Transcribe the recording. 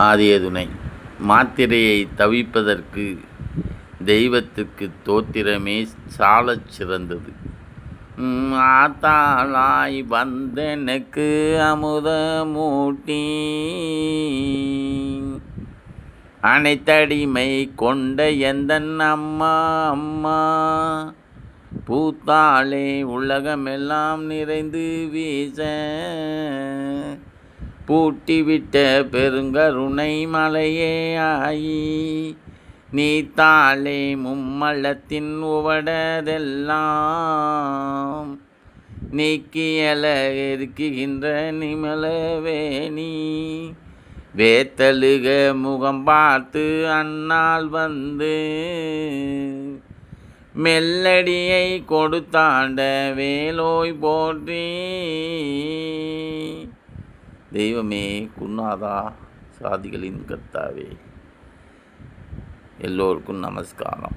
ஆதிய துணை மாத்திரையை தவிப்பதற்கு தெய்வத்துக்கு தோத்திரமே சாலச் சிறந்தது. ஆத்தாளாய் வந்தனுக்கு அமுதமூட்டி. அனைத்தடிமை கொண்ட எந்தன் அம்மா அம்மா. பூத்தாளே உலகமெல்லாம் நிறைந்து வீச. பூட்டிவிட்ட பெருங்கருணை மலையே ஆயி நீ தாளே மும்மள்ளத்தின் உவடதெல்லாம் நீக்கியல இருக்குகின்ற நிமலவேணி வேத்தழுக முகம் பார்த்து அண்ணால் வந்து மெல்லடியை கொடுத்தாண்ட வேலோய் போற்றி. தெய்வமே குன்னாதா சாதிகளின் கர்த்தாவே. எல்லோருக்கும் நமஸ்காரம்.